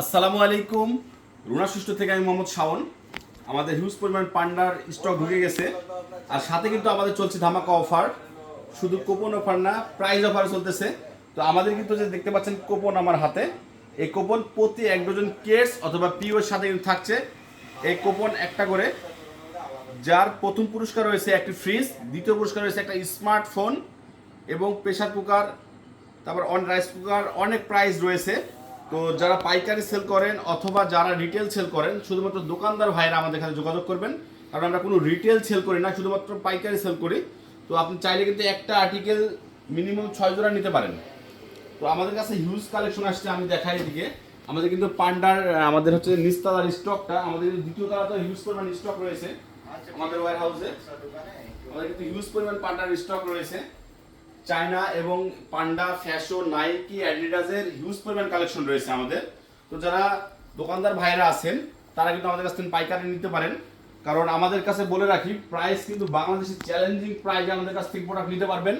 আসসালামু আলাইকুম। রুনা সুষ্ঠ থেকে আমি মোহাম্মদ শাওন। আমাদের হিউজ পরিমাণ পান্ডার স্টক ঢুকে গেছে। আর সাথে কিন্তু আমাদের চলছে ধামাকা অফার শুধু কুপন অফার না প্রাইজ অফার চলতেছে। তো আমাদের কিন্তু যে দেখতে পাচ্ছেন কুপন আমার হাতে। এই কুপন প্রতি এক ডজন কেস অথবা পিওর সাথে কিন্তু থাকছে। এই কুপন একটা করে। যার প্রথম পুরস্কার রয়েছে একটি ফ্রিজ দ্বিতীয় পুরস্কার রয়েছে একটা স্মার্টফোন এবং প্রেসার কুকার তারপর অন রাইস কুকার অনেক প্রাইস রয়েছে। তো যারা পাইকারি সেল করেন অথবা যারা রিটেল সেল করেন, শুধুমাত্র দোকানদার ভাইরা আমাদের এখানে যোগাযোগ করবেন। কারণ আমরা কোনো রিটেল সেল করি না, শুধুমাত্র পাইকারি সেল করি। তো আপনি চাইলে কিন্তু একটা আর্টিকেল মিনিমাম ছয় জোড়া নিতে পারেন। তো আমাদের কাছে হিউজ কালেকশন আসছে, আমি দেখাই এদিকে। আমাদের কিন্তু পান্ডার আমাদের হচ্ছে নিস্তালার স্টকটা আমাদের দ্বিতীয় তালা তো হিউজ পরিমাণ স্টক রয়েছে আমাদের ওয়ার হাউসে আমাদের কিন্তু হিউজ পরিমাণ পান্ডার স্টক রয়েছে। চায়না এবং পান্ডা, ফ্যাশন, নাইকি, অ্যাডিডাসের হিউজ পরিমাণ কালেকশন রয়েছে আমাদের। তো যারা দোকানদার ভাইরা আছেন, তারা কিন্তু আমাদের কাছ থেকে পাইকারি নিতে পারেন। কারণ আমাদের কাছে বলে রাখি প্রাইস কিন্তু বাংলাদেশের চ্যালেঞ্জিং প্রাইজে আমাদের কাছ থেকে প্রোডাক্ট নিতে পারবেন।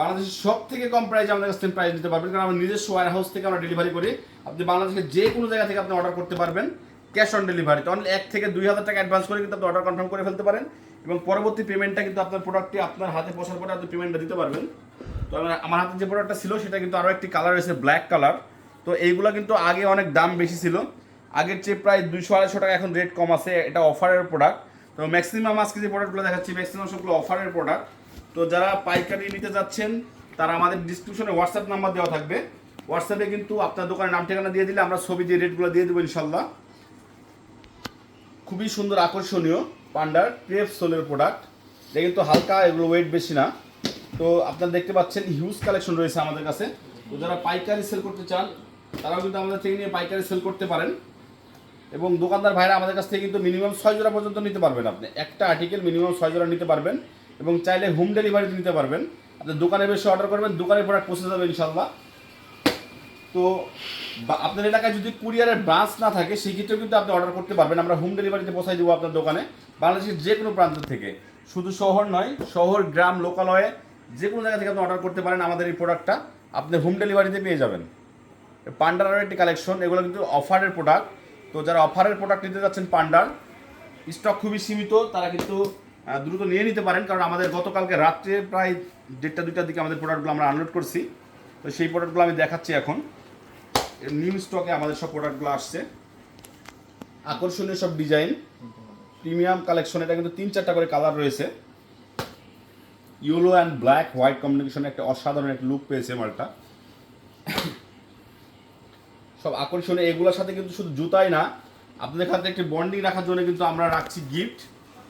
বাংলাদেশের সব থেকে কম প্রাইজে আমাদের কাছ থেকে প্রাইস নিতে পারবেন। কারণ আমরা নিজস্ব ওয়ার হাউস থেকে আমরা ডেলিভারি করি। আপনি বাংলাদেশের যে কোনো জায়গা থেকে আপনি অর্ডার করতে পারবেন। ক্যাশ অন ডেলিভারি তো। অনলি এক থেকে দুই হাজার টাকা অ্যাডভান্স করে কিন্তু আপনি অর্ডার কনফার্ম করে ফেলতে পারেন। এবং পরবর্তী পেমেন্টটা কিন্তু আপনার প্রোডাক্টটি আপনার হাতে পৌঁছার পরে আপনি পেমেন্টটা দিতে পারবেন। তো আমার- হাতে যে প্রোডাক্টটা ছিল, সেটা কিন্তু আরও একটি কালার রয়েছে ব্ল্যাক কালার তো এইগুলো কিন্তু আগে অনেক দাম বেশি ছিল। আগের চেয়ে প্রায় দুইশো, আড়াইশো টাকা এখন রেট কম আছে, এটা অফারের প্রোডাক্ট তো ম্যাক্সিমাম আজকে যে প্রোডাক্টগুলো দেখাচ্ছি ম্যাক্সিমাম সবগুলো অফারের প্রোডাক্ট তো যারা পাইকারি নিতে যাচ্ছেন, তারা আমাদের ডিসক্রিপশনে হোয়াটসঅ্যাপ নাম্বার দেওয়া থাকবে। হোয়াটসঅ্যাপে কিন্তু আপনার দোকানের নাম, ঠিকানা দিয়ে দিলে আমরা ছবি দিয়ে রেটগুলো দিয়ে দেবো ইনশাল্লাহ খুবই সুন্দর, আকর্ষণীয়। পান্ডার ক্রেপ সোলের প্রোডাক্ট এটা কিন্তু হালকা এগুলো ওয়েট বেশি না। তো আপনারা দেখতে পাচ্ছেন হিউজ কালেকশন রয়েছে আমাদের কাছে। তো যারা পাইকারি সেল করতে চান, তারাও কিন্তু আমাদের থেকে নিয়ে পাইকারি সেল করতে পারেন। এবং দোকানদার ভাইরা আমাদের কাছ থেকে কিন্তু মিনিমাম ছয় জোড়া পর্যন্ত নিতে পারবেন আপনি। একটা আর্টিকেল মিনিমাম ছয় জোড়া নিতে পারবেন এবং চাইলে হোম ডেলিভারিতে নিতে পারবেন। আপনি দোকানে বেশি অর্ডার করবেন, দোকানের প্রোডাক্ট পৌঁছে যাবে ইনশাল্লাহ তো আপনার এলাকায় যদি কুরিয়ারের ব্রাঞ্চ না থাকে সেই ক্ষেত্রেও কিন্তু আপনি অর্ডার করতে পারবেন। আমরা হোম ডেলিভারিতে পৌঁছাই দেবো আপনার দোকানে। বাংলাদেশের যে কোনো প্রান্ত থেকে। শুধু শহর নয়, শহর, গ্রাম, লোকালয়ে যে কোনো জায়গা থেকে আপনি অর্ডার করতে পারেন আমাদের এই প্রোডাক্টটা আপনি হোম ডেলিভারিতে পেয়ে যাবেন। পান্ডার একটি কালেকশন এগুলো কিন্তু অফারের প্রোডাক্ট তো যারা অফারের প্রোডাক্ট নিতে যাচ্ছেন পান্ডার স্টক খুবই সীমিত, তারা কিন্তু দ্রুত নিয়ে নিতে পারেন। কারণ আমাদের গতকালকে রাত্রে প্রায় দেড়টা, দুইটার দিকে আমাদের প্রোডাক্টগুলো আমরা আনলোড করছি। তো সেই প্রোডাক্টগুলো আমি দেখাচ্ছি এখন। নিউ স্টকে আমাদের সব প্রোডাক্টগুলো আসছে। আকর্ষণীয় সব ডিজাইন প্রিমিয়াম কালেকশন এটা কিন্তু তিন চারটা করে কালার রয়েছে। ইয়েলো অ্যান্ড ব্ল্যাক হোয়াইট কম্বিনেশনে একটা অসাধারণ একটা লুক পেয়েছে মালটা। সব আকর্ষণীয়, এগুলোর সাথে কিন্তু শুধু জুতাই না, আপনাদের খাতে একটি বন্ডিং রাখার জন্য কিন্তু আমরা রাখছি গিফট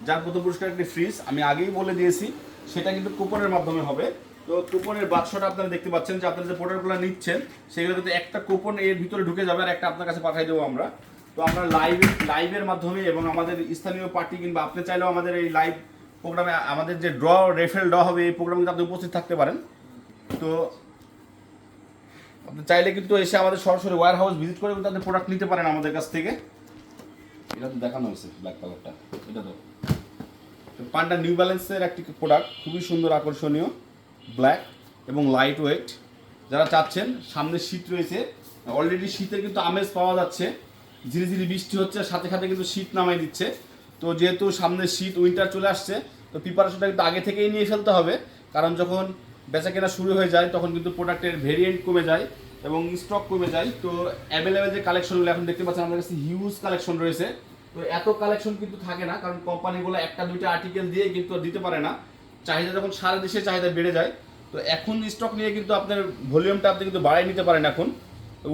যার প্রথম পুরস্কার একটি ফ্রিজ আমি আগেই বলে দিয়েছি, সেটা কিন্তু কুপনের মাধ্যমে হবে। তো কুপনের বাক্সটা আপনারা দেখতে পাচ্ছেন যে আপনারা যে প্রোডাক্টগুলো নিচ্ছেন, সেগুলো কিন্তু একটা কুপন এর ভিতরে ঢুকে যাবে আর একটা আপনার কাছে পাঠিয়ে দেবো আমরা। তো আমরা লাইভ লাইভের মাধ্যমে এবং আমাদের স্থানীয় পার্টি কিংবা আপনি চাইলেও আমাদের এই লাইভ প্রোগ্রামে আমাদের যে ড্র রেফেল ড্র হবে, এই প্রোগ্রামে আপনি উপস্থিত থাকতে পারেন। তো আপনি চাইলে কিন্তু এসে আমাদের সরাসরি ওয়্যার হাউস ভিজিট করে কিন্তু আপনি প্রোডাক্ট নিতে পারেন আমাদের কাছ থেকে। এটা তো দেখানো হয়েছে ব্ল্যাক কালারটা এটা তো পান্ডা নিউ ব্যালেন্সের একটি প্রোডাক্ট খুবই সুন্দর, আকর্ষণীয়। ব্ল্যাক এবং লাইট ওয়েট যারা চাচ্ছেন, সামনে শীত রয়েছে অলরেডি শীতের কিন্তু আমেজ পাওয়া যাচ্ছে। ধীরে বৃষ্টি হচ্ছে সাথে সাথে কিন্তু শীত নামাই দিচ্ছে। তো যেহেতু সামনে শীত উইন্টার চলে আসছে, তো প্রিপারেশনটা কিন্তু আগে থেকেই নিয়ে ফেলতে হবে। কারণ যখন বেচা কেনা শুরু হয়ে যায়, তখন কিন্তু প্রোডাক্টের ভেরিয়েন্ট কমে যায় এবং স্টক কমে যায়। তো অ্যাভেলেবেল যে কালেকশনগুলো এখন দেখতে পাচ্ছেন আমাদের কাছে হিউজ কালেকশন রয়েছে। তো এত কালেকশন কিন্তু থাকে না, কারণ কোম্পানিগুলো একটা, দুইটা আর্টিকেল দিয়ে কিন্তু দিতে পারে না। চাহিদা যখন সারা দেশে চাহিদা বেড়ে যায়, তো এখন স্টক নিয়ে কিন্তু আপনার ভলিউমটা আপনি কিন্তু বাড়াই নিতে পারেন এখন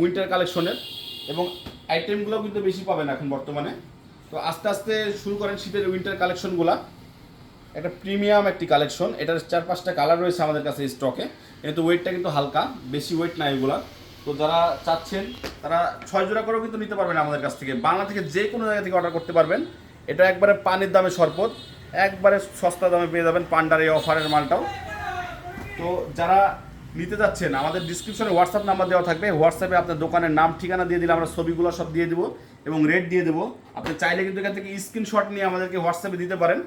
উইন্টার কালেকশনের এবং আইটেমগুলো কিন্তু বেশি পাবেন এখন বর্তমানে। তো আস্তে আস্তে শুরু করেন শীতের উইন্টার কালেকশনগুলা একটা প্রিমিয়াম একটি কালেকশন এটার চার পাঁচটা কালার রয়েছে আমাদের কাছে স্টকে কিন্তু ওয়েটটা কিন্তু হালকা, বেশি ওয়েট নাই এগুলা। তো যারা চাচ্ছেন, তারা ছয় জোড়া করেও কিন্তু নিতে পারবেন আমাদের কাছ থেকে। বাংলা থেকে যে কোনো জায়গা থেকে অর্ডার করতে পারবেন। এটা একবারে পানির দামে শরবত একবারে সস্তা দামে পেয়ে যাবেন পান্ডার এই অফারের মালটাও। তো যারা নিতে যাচ্ছেন, আমাদের ডিসক্রিপশনে হোয়াটসঅ্যাপ নাম্বার দেওয়া থাকবে। হোয়াটসঅ্যাপে আপনার দোকানের নাম, ঠিকানা দিয়ে দিলে আমরা ছবিগুলো সব দিয়ে দেবো এবং রেট দিয়ে দেবো। আপনি চাইলে কিন্তু এখান থেকে স্ক্রিনশট নিয়ে আমাদেরকে হোয়াটসঅ্যাপে দিতে পারেন।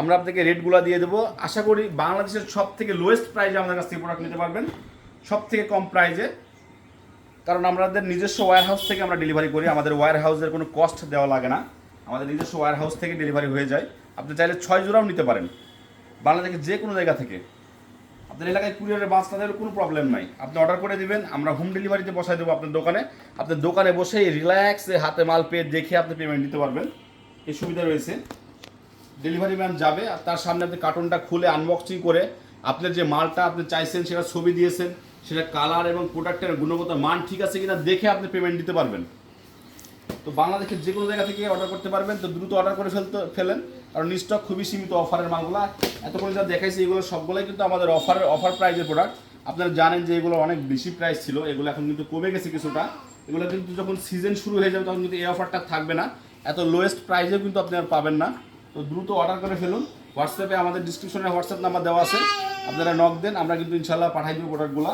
আমরা আপনাকে রেটগুলো দিয়ে দেবো। আশা করি বাংলাদেশের সব থেকে লোয়েস্ট প্রাইজে আমাদের কাছ থেকে প্রোডাক্ট নিতে পারবেন। সব থেকে কম প্রাইজে কারণ আমাদের নিজস্ব ওয়্যার হাউস থেকে আমরা ডেলিভারি করি। আমাদের ওয়্যার হাউসের কোনো কস্ট দেওয়া লাগে না। আমাদের নিজস্ব ওয়্যার হাউস থেকে ডেলিভারি হয়ে যায়। আপনি চাইলে ছয় জোড়াও নিতে পারেন। বাংলাদেশের যে কোনো জায়গা থেকে। আপনার এলাকায় কুরিয়ারের বাস তাদের কোনো প্রবলেম নাই। আপনি অর্ডার করে দিবেন, আমরা হোম ডেলিভারিতে বসাই দেবো আপনার দোকানে। আপনার দোকানে বসে রিল্যাক্সে হাতে মাল পেয়ে দেখে আপনি পেমেন্ট দিতে পারবেন। এই সুবিধা রয়েছে। ডেলিভারি ম্যান যাবে আর তার সামনে আপনি কার্টুনটা খুলে আনবক্সিং করে আপনার যে মালটা আপনি চাইছেন, সেটা ছবি দিয়েছেন, সেটা কালার এবং প্রোডাক্টের গুণগত মান ঠিক আছে কিনা দেখে আপনি পেমেন্ট দিতে পারবেন। তো বাংলাদেশের যে কোনো জায়গা থেকে অর্ডার করতে পারবেন। তো দ্রুত অর্ডার করে ফেলতে, ফেলেন। কারণ স্টক খুবই সীমিত অফারের মালগুলো এতক্ষণ যা দেখাইছি, এগুলো সবগুলোই কিন্তু আমাদের অফারের অফার প্রাইজের প্রোডাক্ট আপনারা জানেন যে এগুলো অনেক বেশি প্রাইস ছিল। এগুলো এখন কিন্তু কমে গেছে কিছুটা। এগুলো কিন্তু যখন সিজন শুরু হয়ে যাবে, তখন কিন্তু এই অফারটা থাকবে না। এত লোয়েস্ট প্রাইসেও কিন্তু আপনি আর পাবেন না। তো দ্রুত অর্ডার করে ফেলুন। হোয়াটসঅ্যাপে আমাদের ডিসক্রিপশনে হোয়াটসঅ্যাপ নাম্বার দেওয়া আছে। আপনারা নক দেন, আমরা কিন্তু ইনশাল্লাহ পাঠাই দেবো প্রোডাক্টগুলো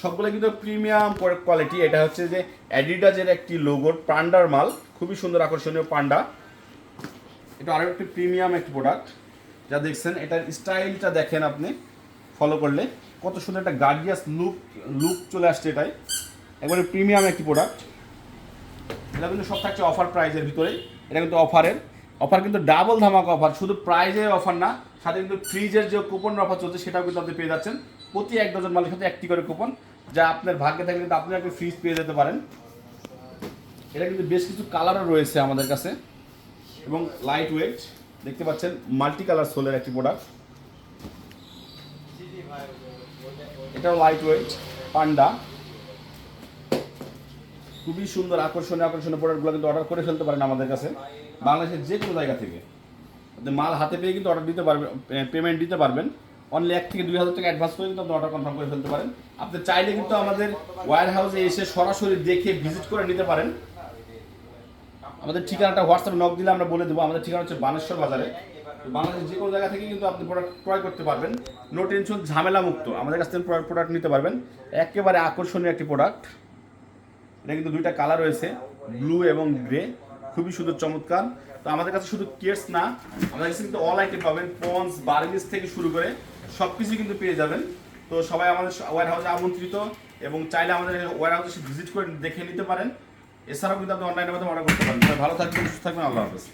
সবগুলো কিন্তু প্রিমিয়াম কোয়ালিটি এটা হচ্ছে যে অ্যাডিডাজের একটি লোগোর পান্ডার মাল। খুবই সুন্দর আকর্ষণীয় পান্ডা। এটা আরও একটি প্রিমিয়াম একটি প্রোডাক্ট যা দেখছেন, এটার স্টাইলটা দেখেন আপনি। ফলো করলে কত সুন্দর একটা গার্ডিয়াস লুক লুক চলে আসছে এটাই একবারে প্রিমিয়াম একটি প্রোডাক্ট এটা কিন্তু সব থাকছে অফার প্রাইজের ভিতরে এটা কিন্তু অফারের অফার কিন্তু ডাবল ধামাকা অফার শুধু প্রাইজের অফার না সাথে কিন্তু ফ্রিজের যে কুপন অফার চলছে, সেটাও কিন্তু আপনি পেয়ে যাচ্ছেন। প্রতি এক ডজন মালের সাথে একটি করে কুপন যা আপনার ভাগ্যে থাকলে কিন্তু আপনি একটা ফ্রিজ পেয়ে যেতে পারেন। এটা কিন্তু বেশ কিছু কালারও রয়েছে আমাদের কাছে। এবং লাইট ওয়েট দেখতে পাচ্ছেন মাল্টি কালার সোলের একটি প্রোডাক্ট এটাও লাইট ওয়েট পান্ডা। খুবই সুন্দর, আকর্ষণীয় আকর্ষণীয় প্রোডাক্টগুলো কিন্তু অর্ডার করে ফেলতে পারেন আমাদের কাছে। বাংলাদেশের যে কোনো জায়গা থেকে। মাল হাতে পেয়ে কিন্তু অর্ডার দিতে পারবেন পেমেন্ট দিতে পারবেন। অনলি এক থেকে দুই হাজার টাকা অ্যাডভান্স করে কিন্তু আপনি অর্ডার কনফার্ম করে ফেলতে পারেন। আপনি চাইলে কিন্তু আমাদের ওয়্যার হাউসে এসে সরাসরি দেখে ভিজিট করে নিতে পারেন। আমাদের ঠিকানাটা হোয়াটসঅ্যাপ নক দিলে আমরা বলে দেবো। আমাদের ঠিকানা হচ্ছে বানেশ্বর বাজারে। বাংলাদেশের যে কোনো জায়গা থেকে কিন্তু আপনি প্রোডাক্ট ক্রয় করতে পারবেন। নো টেনশন ঝামেলা মুক্ত। আমাদের কাছ থেকে প্রোডাক্ট নিতে পারবেন। একেবারে আকর্ষণীয় একটি প্রোডাক্ট এটা কিন্তু দুইটা কালার রয়েছে ব্লু এবং গ্রে খুবই সুন্দর, চমৎকার। তো আমাদের কাছে শুধু কেটস না, আমাদের কাছে কিন্তু অল আইটেম পাবেন পন্স বার্গিস থেকে শুরু করে সব কিছু কিন্তু পেয়ে যাবেন। তো সবাই আমাদের ওয়ার হাউসে আমন্ত্রিত এবং চাইলে আমাদের ওয়ার হাউসে ভিজিট করে দেখে নিতে পারেন। এছাড়াও কিন্তু আপনি অনলাইনের মাধ্যমে অর্ডার করতে পারেন। ভালো থাকবেন, সুস্থ থাকবেন, আল্লাহ হাফেজ।